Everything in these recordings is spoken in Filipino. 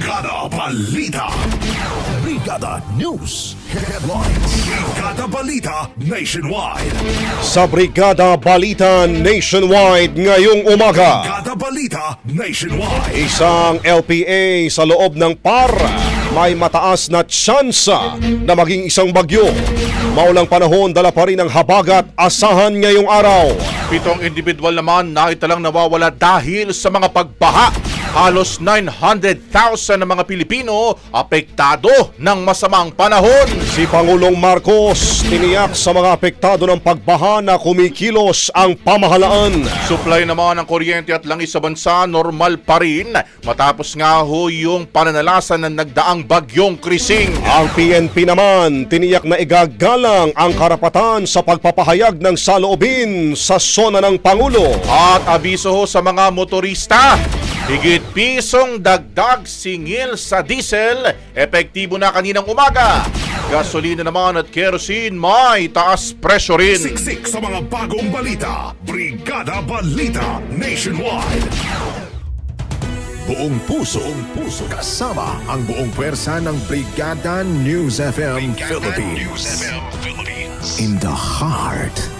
Brigada Balita. Brigada News Headlines. Brigada Balita Nationwide. Sa Brigada Balita Nationwide ngayong umaga. Brigada Balita Nationwide. Isang LPA sa loob ng PAR may mataas na tsansa na maging isang bagyo. Maulang panahon dala pa rin ang habagat asahan ngayong araw. Pitong individual naman na italang nawawala dahil sa mga pagbaha. Halos 900,000 na mga Pilipino apektado ng masamang panahon. Si Pangulong Marcos tiniyak sa mga apektado ng pagbaha na kumikilos ang pamahalaan. Supply naman ng kuryente at langis sa bansa normal pa rin matapos nga ho yung pananalasan ng nagdaang bagyong krising. Ang PNP naman tiniyak na igagalang ang karapatan sa pagpapahayag ng saloobin sa sona ng Pangulo. At abiso ho sa mga motorista, higit pisong dagdag singil sa diesel, epektibo na kaninang umaga. Gasolina naman at kerosene may taas presyo rin. Siksik sa mga bagong balita. Brigada Balita Nationwide. Buong puso, buong puso. Kasama ang buong pwersa ng Brigada News FM Philippines. In the heart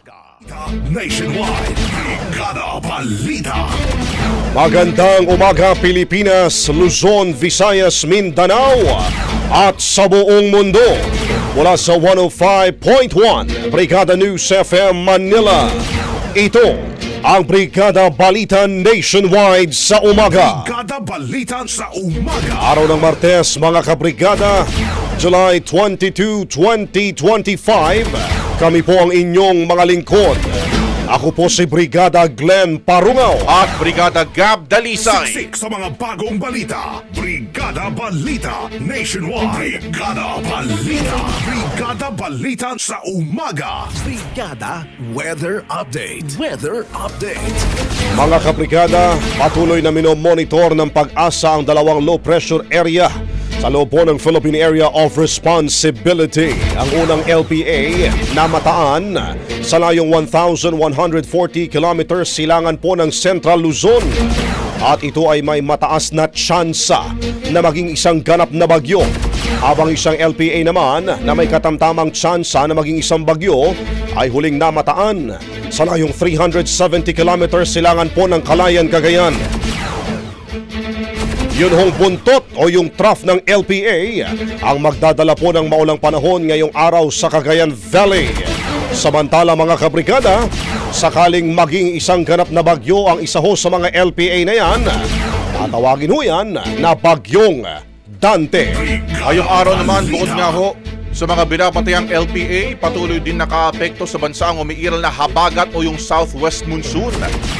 Nationwide. Brigada Balita. Magandang umaga Pilipinas, Luzon, Visayas, Mindanao at sa buong mundo. Mula sa 105.1 Brigada News FM Manila. Ito ang Brigada Balita Nationwide sa umaga. Brigada Balita sa umaga. Araw ng Martes, mga kabrigada, July 22, 2025. Kami po ang inyong mga lingkod. Ako po si Brigada Glenn Parungaw. At Brigada Gab Dalisay. Siksik sa mga bagong balita. Brigada Balita Nationwide. Brigada Balita. Brigada Balita sa umaga. Brigada Weather Update. Weather Update. Mga kabrigada, patuloy na minomonitor ng pag-asa ang dalawang low pressure area Sa loob po ng Philippine Area of Responsibility, ang unang LPA na mataan sa layong 1,140 kilometers silangan po ng Central Luzon. At ito ay may mataas na tsansa na maging isang ganap na bagyo. Habang isang LPA naman na may katamtamang tsansa na maging isang bagyo ay huling namataan sa layong 370 kilometers silangan po ng Kalayan, Cagayan. Yun hong buntot o yung trough ng LPA ang magdadala po ng maulang panahon ngayong araw sa Cagayan Valley. Samantala mga kabrigada, sakaling maging isang ganap na bagyo ang isa ho sa mga LPA na yan, tatawagin ho yan na bagyong Dante. Ngayong araw naman, bukod nga ho sa mga binapatayang LPA, patuloy din nakaapekto sa bansa ang umiiral na habagat o yung southwest monsoon.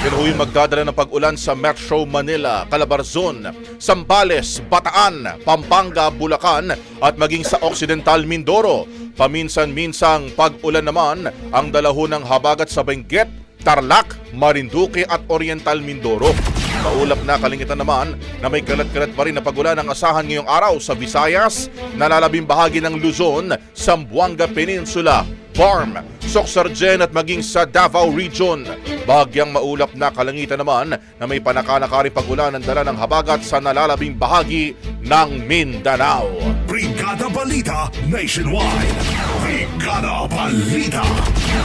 Yan ho magdadala ng pag-ulan sa Metro Manila, Calabarzon, Zambales, Bataan, Pampanga, Bulacan at maging sa Occidental Mindoro. Paminsan-minsang pag-ulan naman ang dalaho ng habagat sa Benguet, Tarlac, Marinduque at Oriental Mindoro. Maulap na kalingitan naman na may kalat-kalat pa rin na pagulan ang asahan ngayong araw sa Visayas, nalalabing bahagi ng Luzon, Zamboanga Peninsula, Farm, Soxargen at maging sa Davao Region. Bahagyang maulap na kalangitan naman na may panakanaka rin pagulan ng dala ng habagat sa nalalabing bahagi ng Mindanao. Brigada Balita Nationwide. Brigada Balita.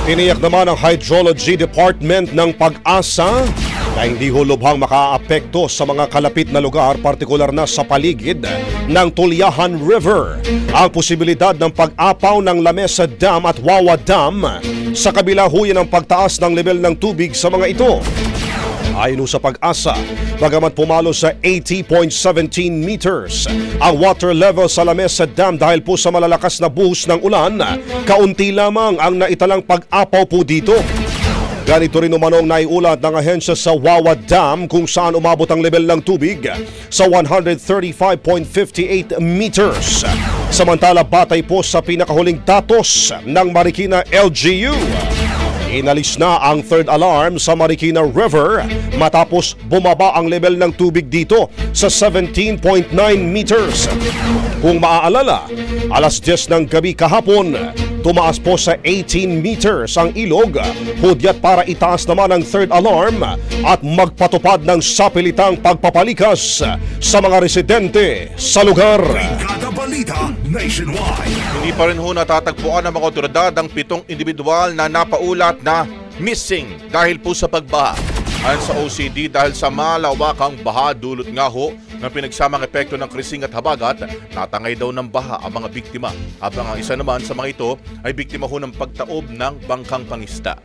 Tiniyak naman ng Hydrology Department ng pag-asa na hindi ho lubhang makaapekto sa mga kalapit na lugar, partikular na sa paligid ng Tulyahan River. Ang posibilidad ng pag-apaw ng Lamesa Dam at Wawa Dam sa kabila ho yan ang pagtaas ng level ng tubig sa mga ito. Ayon sa pag-asa, bagamat pumalo sa 80.17 meters ang water level sa Lamesa Dam dahil po sa malalakas na buhos ng ulan, kaunti lamang ang naitalang pag-apaw po dito. Ganito rin umanong naiulat ng ahensya sa Wawa Dam kung saan umabot ang level ng tubig sa 135.58 meters. Samantala batay po sa pinakahuling datos ng Marikina LGU. Inalis na ang third alarm sa Marikina River matapos bumaba ang level ng tubig dito sa 17.9 meters. Kung maaalala, alas 10 ng gabi kahapon, tumaas po sa 18 meters ang ilog, hudyat para itaas naman ang third alarm at magpatupad ng sapilitang pagpapalikas sa mga residente sa lugar. Nationwide. Hindi pa rin ho natatagpuan ng mga otoridad ang pitong individual na napaulat na missing dahil po sa pagbaha. Ayon sa OCD dahil sa malawakang baha dulot nga ho ng pinagsamang epekto ng krising at habagat, natangay daw ng baha ang mga biktima. Habang ang isa naman sa mga ito ay biktima ho ng pagtaob ng bangkang pangista.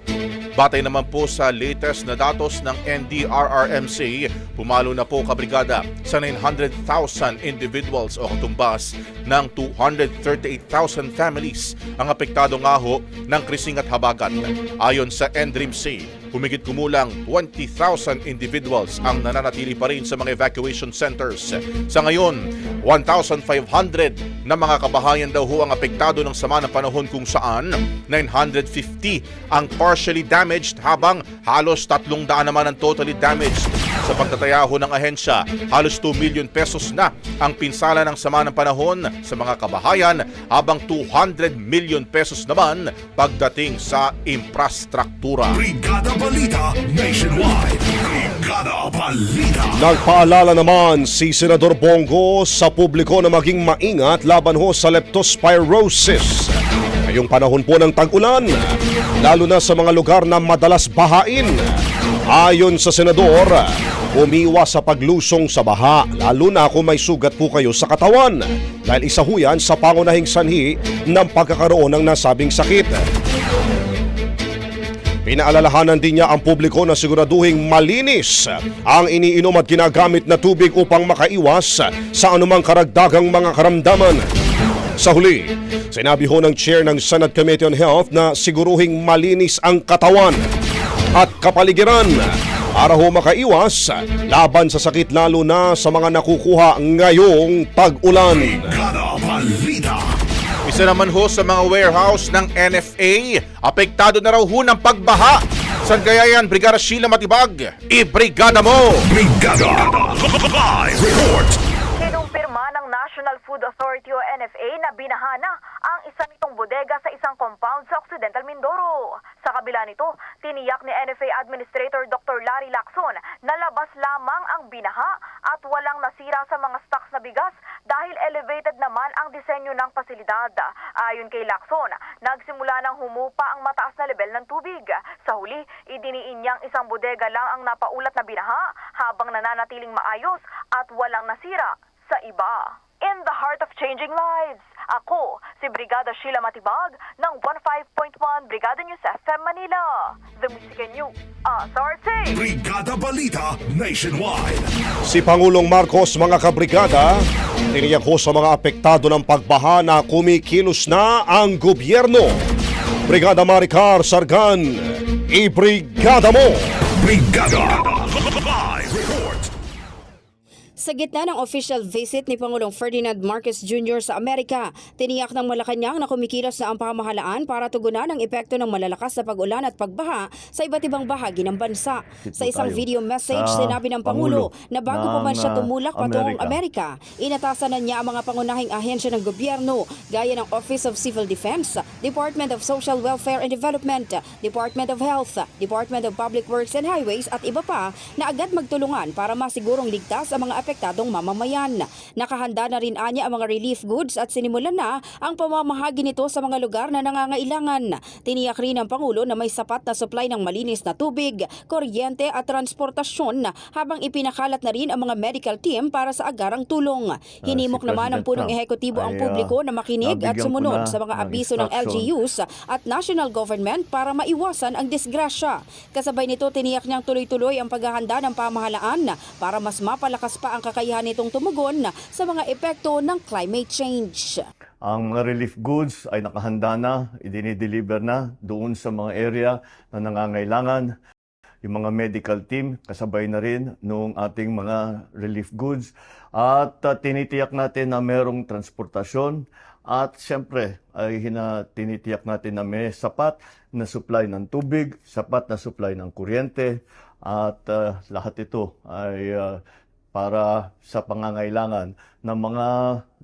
Batay naman po sa latest na datos ng NDRRMC, pumalo na po kabrigada sa 900,000 individuals o katumbas ng 238,000 families ang apektado nga ho ng krising at habagat. Ayon sa NDRIMC, humigit kumulang 20,000 individuals ang nananatili pa rin sa mga evacuation centers. Sa ngayon, 1,500 na mga kabahayan daw ho ang apektado ng sama ng panahon kung saan 950 ang partially damaged habang halos 300 naman ang totally damaged. Sa pagtataya ho ng ahensya, halos 2 million pesos na ang pinsala ng sama ng panahon sa mga kabahayan habang 200 million pesos naman pagdating sa infrastruktura. Brigada Balita Nationwide. Brigada Balita. Nagpaalala naman si Senador Bongo sa publiko na maging maingat laban ho sa leptospirosis. Ngayong panahon po ng tag-ulan, lalo na sa mga lugar na madalas bahain. Ayon sa Senador, umiwas sa paglusong sa baha, lalo na kung may sugat po kayo sa katawan. Dahil isa ho yan sa pangunahing sanhi ng pagkakaroon ng nasabing sakit. Pinaalalahanan din niya ang publiko na siguraduhing malinis ang iniinom at ginagamit na tubig upang makaiwas sa anumang karagdagang mga karamdaman. Sa huli, sinabi ho ng chair ng Senate Committee on Health na siguruhing malinis ang katawan at kapaligiran para ho makaiwas laban sa sakit lalo na sa mga nakukuha ngayong Balita. Isa naman ho sa mga warehouse ng NFA, apektado na raw ho ng pagbaha. San kaya yan, Brigada Sheila Matibag? I-brigada mo! Brigada. Live report. Ng Food Authority o NFA na binahana ang isa nitong bodega sa isang compound sa Occidental Mindoro. Sa kabila nito, tiniyak ni NFA Administrator Dr. Larry Lacson na labas lamang ang binaha at walang nasira sa mga stocks na bigas dahil elevated naman ang disenyo ng pasilidad. Ayon kay Lacson, nagsimula nang humupa ang mataas na level ng tubig. Sa huli, idiniin niyang isang bodega lang ang napaulat na binaha habang nananatiling maayos at walang nasira sa iba. In the heart of changing lives, ako si Brigada Sheila Matibag ng 15.1 Brigada News FM Manila. The Music and News Authority. Brigada Balita Nationwide. Si Pangulong Marcos mga kabrigada, tiniyak ho sa mga apektado ng pagbaha na kumikilos na ang gobyerno. Brigada Maricar Sargan, ibrigada mo! Brigada. Sa gitna ng official visit ni Pangulong Ferdinand Marcos Jr. sa Amerika, tiniyak ng Malacanang na kumikilos na ang pamahalaan para tugunan ang epekto ng malalakas na pag-ulan at pagbaha sa iba't ibang bahagi ng bansa. Sa isang video message, sa sinabi ng Pangulo na bago pa man siya tumulak patungong Amerika. Amerika, inatasan na niya ang mga pangunahing ahensya ng gobyerno gaya ng Office of Civil Defense, Department of Social Welfare and Development, Department of Health, Department of Public Works and Highways at iba pa na agad magtulungan para masigurong ligtas ang mga apektadong mamamayan. Nakahanda na rin anya ang mga relief goods at sinimulan na ang pamamahagi nito sa mga lugar na nangangailangan. Tiniyak rin ng Pangulo na may sapat na supply ng malinis na tubig, kuryente at transportasyon habang ipinakalat na rin ang mga medical team para sa agarang tulong. Hinimok si naman ng punong ehekutibo ang publiko ah, na makinig at sumunod sa mga abiso ng. LGUs at national government para maiwasan ang disgrasya. Kasabay nito, tiniyak niyang tuloy-tuloy ang paghahanda ng pamahalaan para mas mapalakas pa ang kakayahan nitong tumugon sa mga epekto ng climate change. Ang mga relief goods ay nakahanda na, idinideliver na doon sa mga area na nangangailangan. Yung mga medical team, kasabay na rin nung ating mga relief goods. At uh, tinitiyak natin na merong transportasyon. At siyempre, ay hina, tinitiyak natin na may sapat na supply ng tubig, sapat na supply ng kuryente. At uh, lahat ito ay uh, para sa pangangailangan ng mga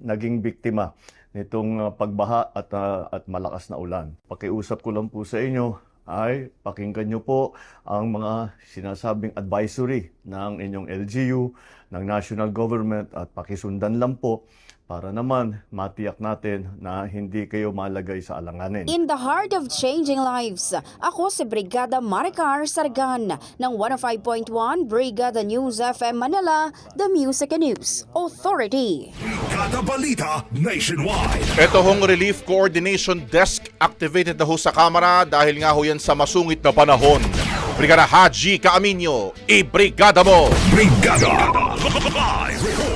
naging biktima nitong uh, pagbaha at, uh, at malakas na ulan. Pakiusap ko lang po sa inyo ay pakinggan nyo po ang mga sinasabing advisory ng inyong LGU, ng national government at pakisundan lang po para naman matiyak natin na hindi kayo malagay sa alanganin. In the heart of changing lives, ako si Brigada Maricar Sargan ng 105.1 Brigada News FM Manila, The Music and News Authority. Brigada Balita Nationwide. Ito hong Relief Coordination Desk activated na ho sa Kamara dahil nga ho yan sa masungit na panahon. Brigada Haji Kaaminyo, i-brigada mo! Brigada Live.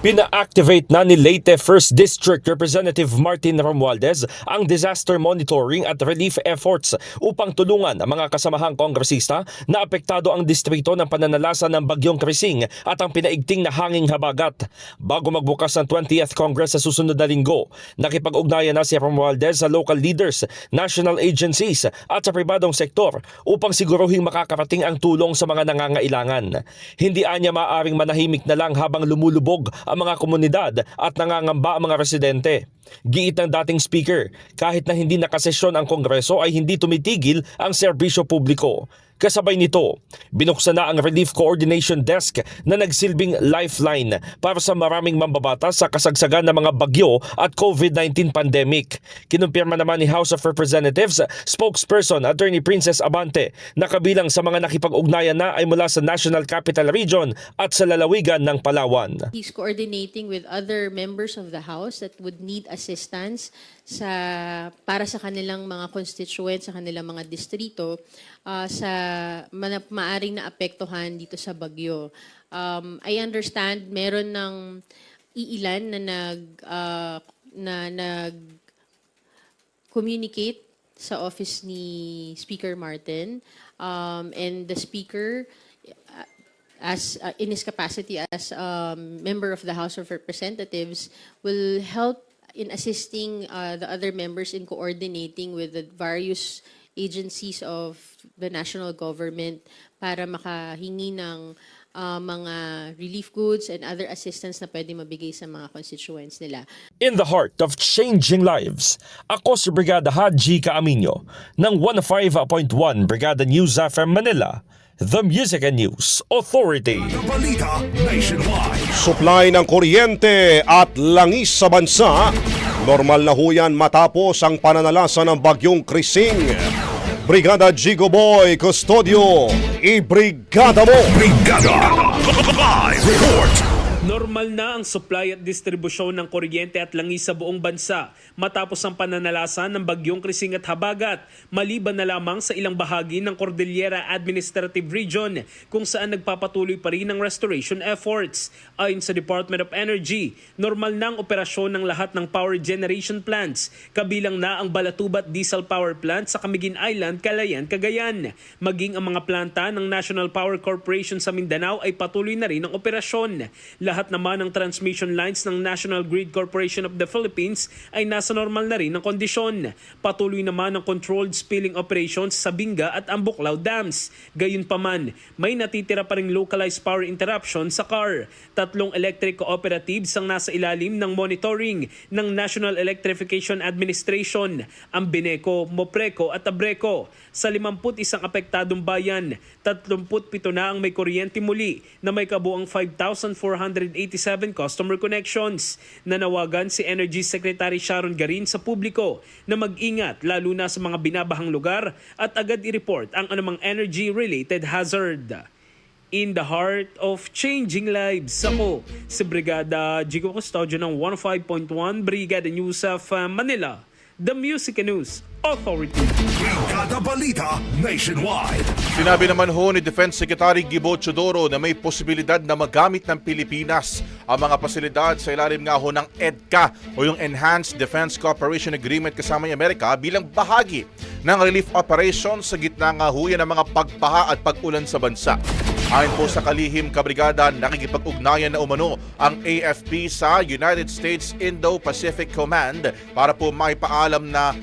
Pina-activate na ni Leyte 1st District Representative Martin Romualdez ang disaster monitoring at relief efforts upang tulungan ang mga kasamahang kongresista na apektado ang distrito ng pananalasa ng Bagyong Krising at ang pinaigting na hanging habagat. Bago magbukas ng 20th Congress sa susunod na linggo, nakipag-ugnayan na si Romualdez sa local leaders, national agencies at sa pribadong sektor upang siguruhing makakarating ang tulong sa mga nangangailangan. Hindi anya maaring manahimik na lang habang lumulubog ang mga komunidad at nangangamba ang mga residente. Giit ng dating speaker, kahit na hindi nakasesyon ang Kongreso ay hindi tumitigil ang serbisyo publiko. Kasabay nito, binuksan na ang Relief Coordination Desk na nagsilbing lifeline para sa maraming mambabatas sa kasagsagan ng mga bagyo at COVID-19 pandemic. Kinumpirma naman ni House of Representatives spokesperson Attorney Princess Abante na kabilang sa mga nakipag-ugnayan na ay mula sa National Capital Region at sa lalawigan ng Palawan. He's coordinating with other members of the House that would need assistance sa para sa kanilang mga constituents, sa kanilang mga distrito, uh, sa mana, maaring naapektuhan dito sa bagyo. Um, I understand meron ng iilan na nag uh, na nag communicate sa office ni Speaker Martin um, and the Speaker as uh, in his capacity as um, member of the House of Representatives will help in assisting uh, the other members in coordinating with the various agencies of the national government para makahingi ng ah, mga relief goods and other assistance na pwede mabigay sa mga constituents nila. In the heart of changing lives, ako si Brigada Haji Kaaminyo ng 105.1 Brigada News FM Manila, the Music and News Authority. Supply ng kuryente at langis sa bansa. Normal na huyan matapos ang pananalasa ng bagyong Krising. Brigada Jigo Boy Custodio, i-brigada mo! Brigada. Live report. Normal na ang supply at distribusyon ng kuryente at langis sa buong bansa matapos ang pananalasa ng bagyong Krising at Habagat maliban na lamang sa ilang bahagi ng Cordillera Administrative Region kung saan nagpapatuloy pa rin ang restoration efforts. Ayon sa Department of Energy, normal na ang operasyon ng lahat ng power generation plants kabilang na ang Balatubat Diesel Power Plant sa Camiguin Island, Calayan, Cagayan. Maging ang mga planta ng National Power Corporation sa Mindanao ay patuloy na rin ang operasyon. Lahat naman ng transmission lines ng National Grid Corporation of the Philippines ay nasa normal na rin ang kondisyon. Patuloy naman ang controlled spilling operations sa Binga at Ambuklaw Dams. Gayunpaman, may natitira pa ring localized power interruption sa CAR. Tatlong electric cooperatives ang nasa ilalim ng monitoring ng National Electrification Administration, ang Bineco, Mopreco at Abreco. Sa 51 apektadong bayan, 37 na ang may kuryente muli na may kabuang 5,487 customer connections. Nanawagan si Energy Secretary Sharon Garin sa publiko na mag-ingat lalo na sa mga binabahang lugar at agad i-report ang anumang energy-related hazard. In the heart of changing lives, ako si Brigada Jigo Custodio ng 105.1 Brigada News of uh, Manila, the Music and News Authority. Brigada Balita Nationwide. Sinabi naman ho ni Defense Secretary Gibo Chodoro na may posibilidad na magamit ng Pilipinas ang mga pasilidad sa ilalim nga ho ng EDCA o yung Enhanced Defense Cooperation Agreement kasama ng Amerika bilang bahagi ng relief operation sa gitna nga ho ng mga pagpaha at pag-ulan sa bansa. Ayon po sa kalihim kabrigada, nakikipag-ugnayan na umano ang AFP sa United States Indo-Pacific Command para po maipaalam na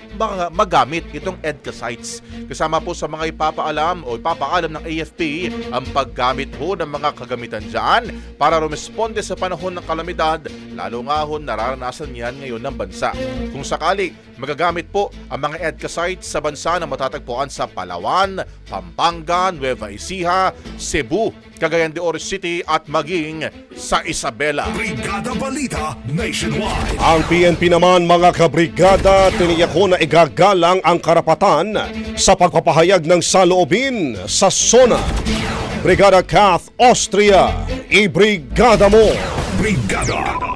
magamit itong EDCA sites. Kasama po sa mga ipapaalam o ipapaalam ng AFP ang paggamit ho ng mga kagamitan dyan para rumisponde sa panahon ng kalamidad, lalo nga ho nararanasan yan ngayon ng bansa. Kung sakali, magagamit po ang mga EDCA sites sa bansa na matatagpuan sa Palawan, Pampanga, Nueva Ecija, Cebu, Cagayan de Oro City at maging sa Isabela. Brigada Balita Nationwide. Ang PNP naman mga kabrigada, tiniyak ko na igagalang ang karapatan sa pagpapahayag ng saloobin sa SONA. Brigada Kath Austria, i-brigada mo! Brigada.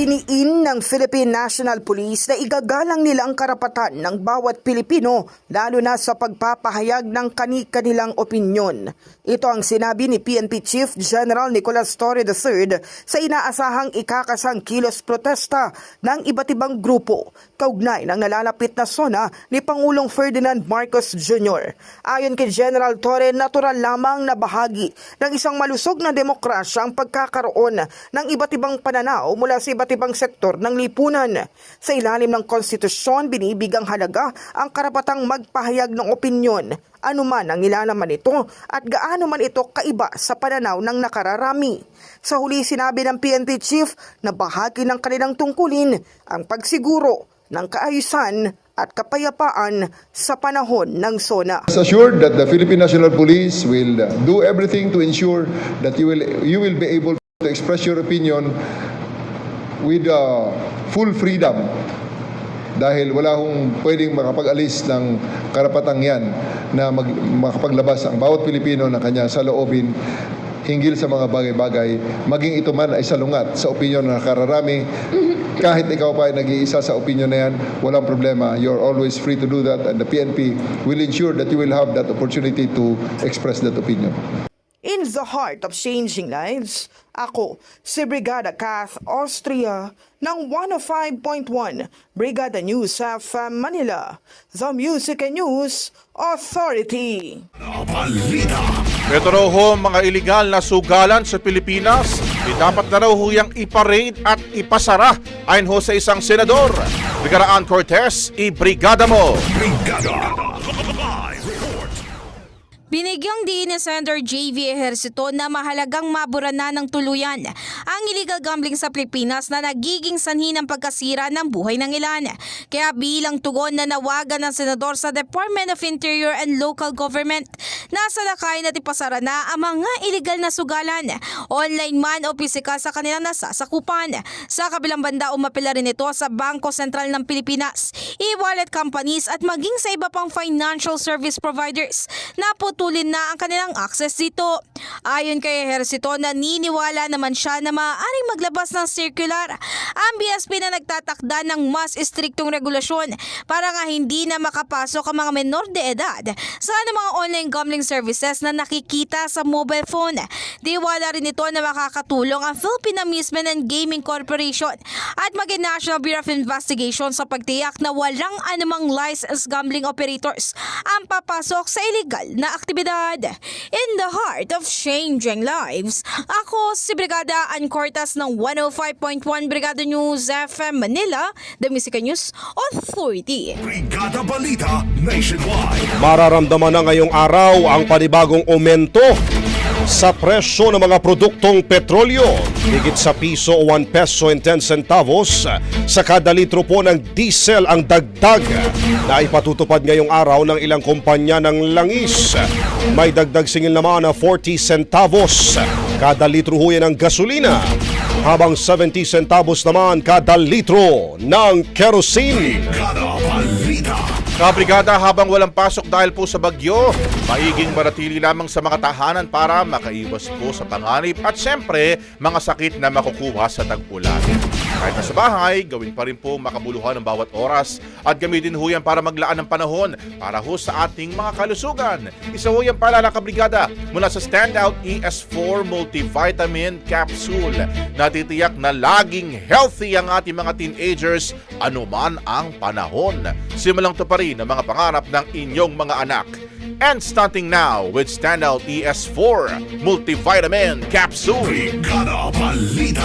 Idiniin ng Philippine National Police na igagalang nila ang karapatan ng bawat Pilipino lalo na sa pagpapahayag ng kani-kanilang opinyon. Ito ang sinabi ni PNP Chief General Nicolas Torre III sa inaasahang ikakasang kilos protesta ng iba't ibang grupo kaugnay ng nalalapit na sona ni Pangulong Ferdinand Marcos Jr. Ayon kay General Torre, natural lamang na bahagi ng isang malusog na demokrasya ang pagkakaroon ng iba't ibang pananaw mula sa iba't ibang sektor ng lipunan. Sa ilalim ng konstitusyon, binibigang halaga ang karapatang magpahayag ng opinyon, anuman ang ilalaman nito at gaano man ito kaiba sa pananaw ng nakararami. Sa huli sinabi ng PNP chief na bahagi ng kanilang tungkulin ang pagsiguro ng kaayusan at kapayapaan sa panahon ng SONA. Rest assured that the Philippine National Police will do everything to ensure that you will you will be able to express your opinion with uh, full freedom dahil wala hong pwedeng makapag-alis ng karapatang yan na mag, makapaglabas ang bawat Pilipino ng kanya sa loobin hinggil sa mga bagay-bagay, maging ito man ay salungat sa opinyon ng nakararami. Kahit ikaw pa ay nag-iisa sa opinyon na yan, walang problema. You're always free to do that and the PNP will ensure that you will have that opportunity to express that opinion. In the heart of changing lives, ako si Brigada Kath Austria ng 105.1 Brigada News of Manila, the Music and News Authority. Balita. Ito raw ho mga iligal na sugalan sa Pilipinas, di dapat na raw ho yung iparade at ipasara ayon ho sa isang senador. Brigada Ann Cortez, i-brigada mo! Brigada. Binigyang din ni Senator JV Ejercito na mahalagang mabura na ng tuluyan ang illegal gambling sa Pilipinas na nagiging sanhi ng pagkasira ng buhay ng ilan. Kaya bilang tugon na nawagan ng senador sa Department of Interior and Local Government, nasa lakay na tipasara na ang mga illegal na sugalan, online man o pisikal sa kanilang nasasakupan. Sa kabilang banda, umapela rin ito sa Bangko Sentral ng Pilipinas, e-wallet companies at maging sa iba pang financial service providers na putulin na ang kanilang access dito. Ayon kay Ejercito, naniniwala naman siya na maaaring maglabas ng circular ang BSP na nagtatakda ng mas istriktong regulasyon para nga hindi na makapasok ang mga menor de edad sa mga online gambling services na nakikita sa mobile phone. Diwala rin ito na makakatulong ang Philippine Amusement and Gaming Corporation at maging National Bureau of Investigation sa pagtiyak na walang anumang licensed gambling operators ang papasok sa illegal na aktibidad. In the heart of changing lives, ako si Brigada Ann Cortas ng 105.1 Brigada News FM Manila, The Music News Authority. Brigada Balita Nationwide. Mararamdaman na ngayong araw ang panibagong aumento sa presyo ng mga produktong petrolyo. Higit sa piso o 1 peso and 10 centavos sa kada litro po ng diesel ang dagdag na ipatutupad ngayong araw ng ilang kumpanya ng langis. May dagdag singil naman na 40 centavos kada litro ho ng gasolina habang 70 centavos naman kada litro ng kerosene. Kabrigada habang walang pasok dahil po sa bagyo, maiging maratili lamang sa mga tahanan para makaiwas po sa panganib at syempre mga sakit na makukuha sa tag-ulan. Kahit nasa bahay, gawin pa rin po makabuluhan ng bawat oras at gamitin ho yan para maglaan ng panahon para ho sa ating mga kalusugan. Isa ho yan paalala kabrigada mula sa Standout ES4 Multivitamin Capsule na titiyak na laging healthy ang ating mga teenagers anuman ang panahon. Simulang to pa rin ang mga pangarap ng inyong mga anak. And starting now with Standout ES4 Multivitamin Capsule. Brigada Balita.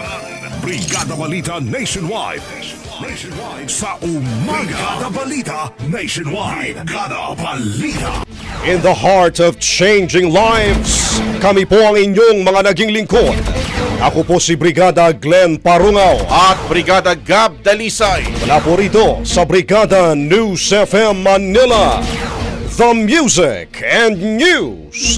Brigada Balita Nationwide. Nationwide. Sa umaga. Brigada Balita Nationwide. Brigada Balita. In the heart of changing lives, kami po ang inyong mga naging lingkod. Ako po si Brigada Glenn Parungaw. At Brigada Gab Dalisay. Mula po rito sa Brigada News FM Manila. The Music and News